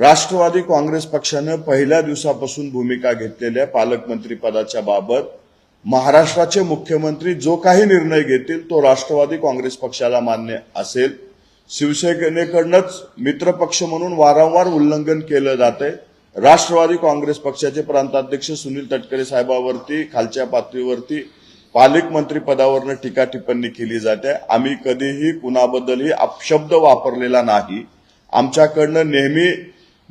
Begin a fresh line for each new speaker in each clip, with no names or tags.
राष्ट्रवादी काँग्रेस पक्षानं पहिल्या दिवसापासून भूमिका घेतलेल्या पालकमंत्री पदाच्या बाबत महाराष्ट्राचे मुख्यमंत्री जो काही निर्णय घेतील तो राष्ट्रवादी काँग्रेस पक्षाला मान्य असेल. शिवसेनेकडनंच मित्रपक्ष म्हणून वारंवार उल्लंघन केलं जात आहे राष्ट्रवादी काँग्रेस पक्षाचे प्रांताध्यक्ष सुनील तटकरे साहेबावरती खालच्या पातळीवरती पालकमंत्री पदावरनं टीका टिप्पणी केली जाते. आम्ही कधीही कुणाबद्दलही अपशब्द वापरलेला नाही. आमच्याकडनं नेहमी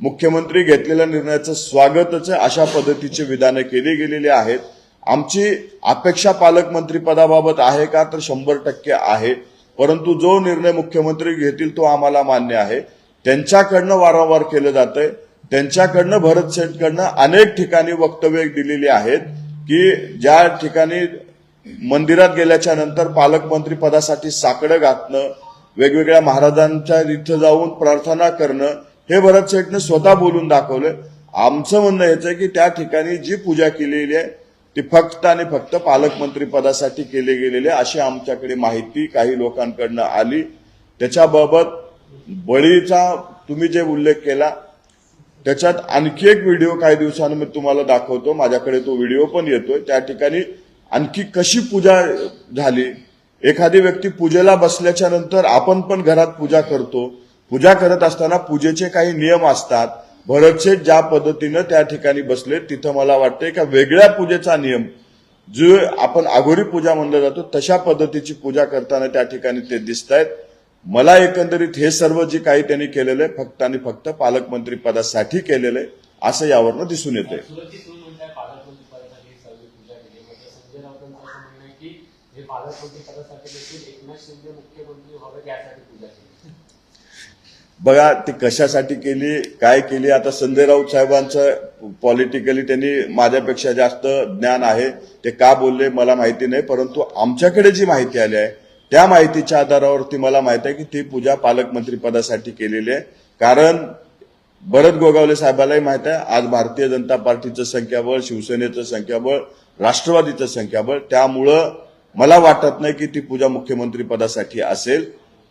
मुख्यमंत्री घेतलेल्या निर्णयाचं स्वागतच अशा पद्धतीची विधानं केली गेलेली आहेत. आमची अपेक्षा पालकमंत्री पदाबाबत आहे का? तर शंभर टक्के आहे. परंतु जो निर्णय मुख्यमंत्री घेतील तो आम्हाला मान्य आहे. त्यांच्याकडनं वारंवार केलं जातंय. त्यांच्याकडनं भरत शेठकडनं अनेक ठिकाणी वक्तव्य दिलेली आहेत की ज्या ठिकाणी मंदिरात गेल्याच्यानंतर पालकमंत्री पदासाठी साकडं घातणं वेगवेगळ्या महाराजांच्या इथं जाऊन प्रार्थना करणं हे भरत शेठने स्वतः बोलून दाखवलं. आमचं म्हणणं हेच आहे की त्या ठिकाणी जी पूजा केलेली आहे ती फक्त आणि फक्त पालकमंत्री पदासाठी केली गेलेली आहे अशी आमच्याकडे माहिती काही लोकांकडनं आली. त्याच्याबाबत बळीचा तुम्ही जे उल्लेख केला त्याच्यात आणखी एक व्हिडिओ काही दिवसानं मी तुम्हाला दाखवतो. माझ्याकडे तो व्हिडिओ पण येतोय. त्या ठिकाणी आणखी कशी पूजा झाली? एखादी व्यक्ती पूजेला बसल्याच्या नंतर आपण पण घरात पूजा करतो. पूजा करत असताना पूजेचे काही नियम असतात. भरतशेठ ज्या पद्धतीनं त्या ठिकाणी बसले तिथं मला वाटतं एका वेगळ्या पूजेचा नियम जो आपण आघोरी पूजा म्हणलं जातो तशा पद्धतीची पूजा करताना त्या ठिकाणी ते दिसत आहेत मला एकंदरीत हे सर्व जे काही त्यांनी केलेलं आहे फक्त आणि फक्त पालकमंत्री पदासाठी केलेलं आहे असं यावरनं दिसून येतंय. बघा ती कशासाठी केली काय केली? आता संजय राऊत साहेबांचं पॉलिटिकली त्यांनी माझ्यापेक्षा जास्त ज्ञान आहे. ते का बोलले मला माहिती नाही परंतु आमच्याकडे जी माहिती आली आहे त्या माहितीच्या आधारावरती मला माहिती आहे की ती पूजा पालकमंत्री पदासाठी केलेली आहे. कारण भरत गोगावले साहेबालाही माहीत आहे आज भारतीय जनता पार्टीचं संख्याबळ शिवसेनेचं संख्याबळ राष्ट्रवादीचं संख्याबळ त्यामुळं मला वाटत नाही की ती पूजा मुख्यमंत्री पदासाठी असेल.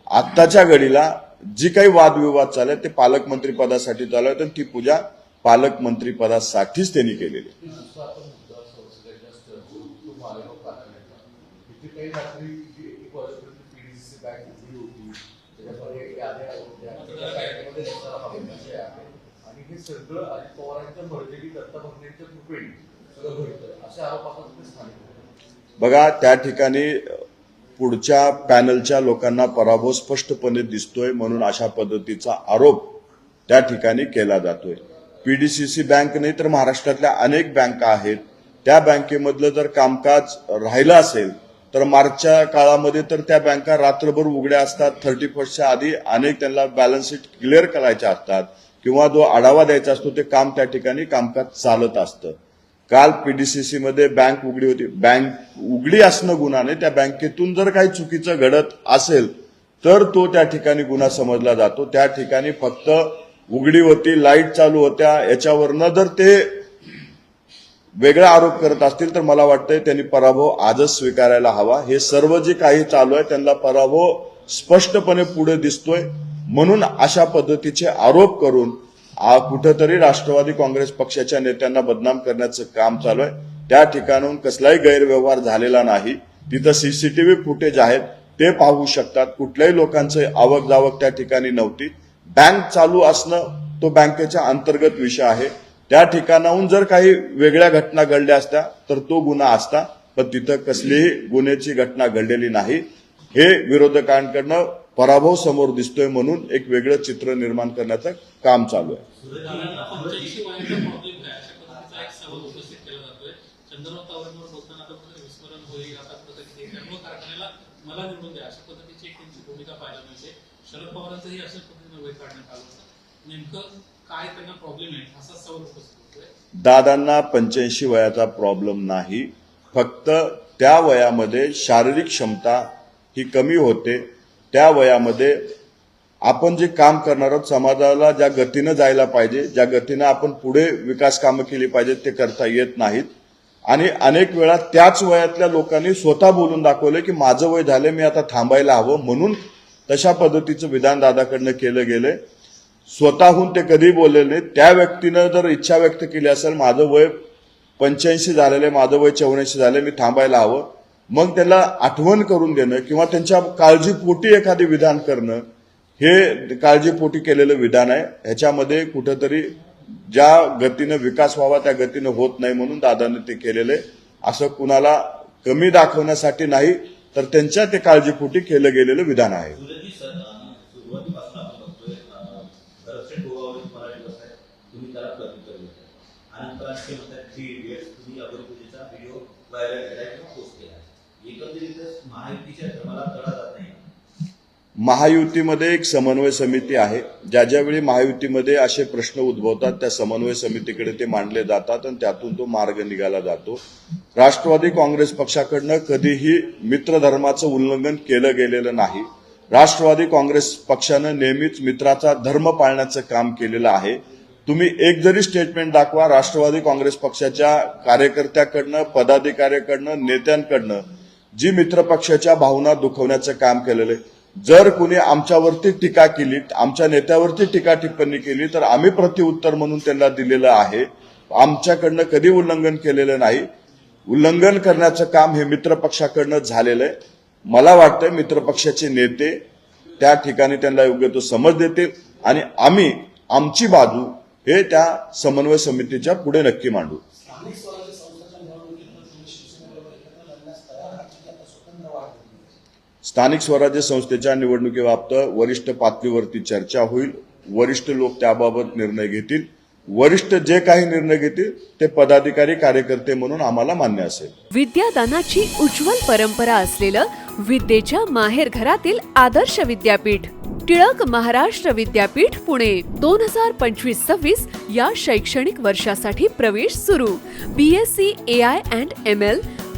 आत्ताच्या घडीला जी काही वादविवाद चालले ते पालकमंत्री पदासाठी चालू आहेत आणि ती पूजा पालकमंत्री पदासाठीच त्यांनी केलेली बघा त्या ठिकाणी पुढच्या पॅनलच्या लोकांना पराभव स्पष्टपणे दिसतोय म्हणून अशा पद्धतीचा आरोप त्या ठिकाणी केला जातोय. पीडीसीसी बँक नाही तर महाराष्ट्रातल्या अनेक बँका आहेत. त्या बँकेमधलं जर कामकाज राहिलं असेल तर मार्चच्या काळामध्ये तर त्या बँका रात्रभर उघड्या असतात. थर्टी फर्स्टच्या आधी अनेक त्यांना बॅलन्स शीट क्लिअर करायच्या असतात किंवा जो आढावा द्यायचा असतो ते काम त्या ठिकाणी कामकाज चालत असतं. काल पीडीसीसीमध्ये बँक उघडी होती. बँक उघडी असणं गुन्हा नाही. त्या बँकेतून जर काही चुकीचं घडत असेल तर तो त्या ठिकाणी गुन्हा समजला जातो. त्या ठिकाणी फक्त उघडी होती लाइट चालू होत्या. याच्यावरनं जर ते वेगळा आरोप करत असतील तर मला वाटतंय त्यांनी पराभव आजच स्वीकारायला हवा. हे सर्व जे काही चालू आहे त्यांना पराभव स्पष्टपणे पुढे दिसतोय. म्हणून अशा पद्धतीचे आरोप करून कुठंतरी राष्ट्रवादी काँग्रेस पक्षाच्या नेत्यांना बदनाम करण्याचं काम चालू आहे. त्या ठिकाणून कसलाही गैरव्यवहार झालेला नाही. तिथं सीसीटीव्ही फुटेज आहेत. ते पाहू शकतात. कुठल्याही लोकांचं आवक जावक त्या ठिकाणी नव्हती. बँक चालू असणं तो बँकेच्या अंतर्गत विषय आहे. त्या ठिकाणाहून जर काही वेगळ्या घटना घडल्या असत्या तर तो गुन्हा असता. पण तिथं कसलीही गुन्ह्याची घटना घडलेली नाही. हे विरोधकांकडनं पराभव समोर दिसतोय म्हणून एक वेगळं चित्र निर्माण करण्याचं काम चालू आहे.
दादांना पंच्याऐंशी वयाचा प्रॉब्लेम
नाही. फक्त त्या वयामध्ये शारीरिक क्षमता ही कमी होते. त्या वयामध्ये आपण जे काम करणार आहोत समाजाला ज्या गतीनं जायला पाहिजे ज्या गतीनं आपण पुढे विकास कामं केली पाहिजेत ते करता येत नाहीत. आणि अनेक वेळा त्याच वयातल्या लोकांनी स्वतः बोलून दाखवलं की माझं वय झालं मी आता थांबायला हवं म्हणून तशा पद्धतीचं विधान दादाकडनं केलं गेलंय. स्वतःहून ते कधी बोललेले नाही त्या व्यक्तीनं जर इच्छा व्यक्त केली असेल माझं वय पंच्याऐंशी झालेलं आहे माझं वय चौऱ्याऐंशी झालं मी थांबायला हवं. मग त्याला आठवण करून देणं किंवा त्यांच्या काळजीपोटी एखादे विधान करणं हे काळजीपोटी केलेलं विधान आहे. ह्याच्यामध्ये कुठंतरी ज्या गतीनं विकास व्हावा त्या गतीनं होत नाही म्हणून दादानं ते केलेलं आहे. असं कुणाला कमी दाखवण्यासाठी नाही तर त्यांच्या ते काळजीपोटी केलं गेलेलं विधान आहे.
सुरजी एकंदरीतच महायुतीच्या तडा जात नाही.
महायुतीमध्ये एक समन्वय समिती आहे. ज्या ज्यावेळी महायुतीमध्ये असे प्रश्न उद्भवतात त्या समन्वय समितीकडे ते मांडले जातात आणि त्यातून तो मार्ग निघाला जातो. राष्ट्रवादी काँग्रेस पक्षाकडनं कधीही मित्रधर्माचं उल्लंघन केलं गेलेलं नाही. राष्ट्रवादी काँग्रेस पक्षानं नेहमीच मित्राचा धर्म पाळण्याचं काम केलेलं आहे. तुम्ही एक जरी स्टेटमेंट दाखवा राष्ट्रवादी काँग्रेस पक्षाच्या कार्यकर्त्याकडनं पदाधिकाऱ्याकडनं नेत्यांकडनं जी मित्रपक्षाच्या भावना दुखवण्याचं काम केलेलं आहे. जर कुणी आमच्यावरती टीका केली आमच्या नेत्यावरती टीका टिप्पणी केली तर आम्ही प्रतिउत्तर म्हणून त्यांना दिलेलं आहे. आमच्याकडनं कधी उल्लंघन केलेलं नाही. उल्लंघन करण्याचं काम हे मित्रपक्षाकडनं झालेलं आहे. मला वाटतं मित्रपक्षाचे नेते त्या ठिकाणी त्यांना योग्य तो समज देतील आणि आम्ही आमची बाजू हे त्या समन्वय समितीच्या पुढे नक्की मांडू
स्थानिक स्वराज्य संस्थाच्या निवडणुकीत तुम्ही शिवसेनेबरोबर एकत्र लढण्यास तयार आहात की आता स्वतंत्र वाढ
स्थानिक स्वराज्य संस्थेच्या निवडणुकीबाबत वरिष्ठ पातळीवरती चर्चा होईल. वरिष्ठ लोक त्याबाबत निर्णय घेतील. वरिष्ठ जे काही निर्णय घेतील ते पदाधिकारी कार्यकर्ते म्हणून आम्हाला मान्य असेल.
विद्यादानाची उज्ज्वल परंपरा असलेलं विद्येच्या माहेर घरातील आदर्श विद्यापीठ टिळक महाराष्ट्र विद्यापीठ पुणे. दोन हजार पंचवीस सव्वीस या शैक्षणिक वर्षासाठी प्रवेश सुरू. B S C A I and M L